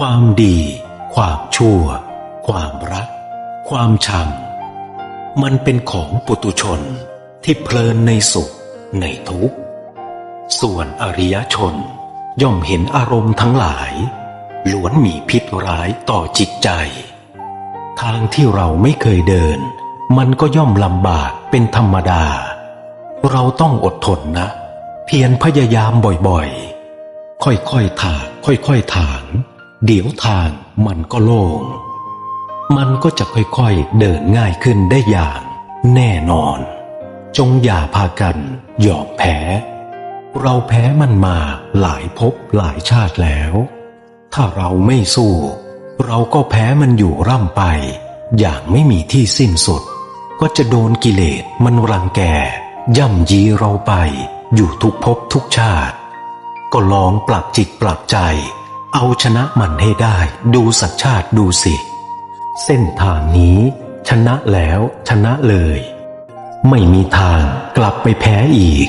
ความดี ความชั่ว ความรัก ความชัง มันเป็นของปุตุชนที่เพลินในสุข ในทุกข์ ส่วนอริยชนย่อมเห็นอารมณ์ทั้งหลายล้วนมีพิษร้ายต่อจิตใจ ทางที่เราไม่เคยเดิน มันก็ย่อมลำบากเป็นธรรมดา เราต้องอดทนนะ เพียรพยายามบ่อยๆ ค่อยๆถากค่อยๆถาง เดี๋ยวทางมันก็โล่ง มันก็จะค่อยๆเดินง่ายขึ้นได้อย่างแน่นอน จงอย่าพากันยอมแพ้ เราแพ้มันมาหลายภพหลายชาติแล้ว ถ้าเราไม่สู้ เราก็แพ้มันอยู่ร่ำไป อย่างไม่มีที่สิ้นสุด ก็จะโดนกิเลสมันรังแก ย่ำยีเราไป อยู่ทุกภพทุกชาติ ก็ลองปรับจิตปรับใจ เอาชนะมันให้ได้ดูสักชาติดูสิ เส้นทางนี้ ชนะแล้วชนะเลย ไม่มีทางกลับไปแพ้อีก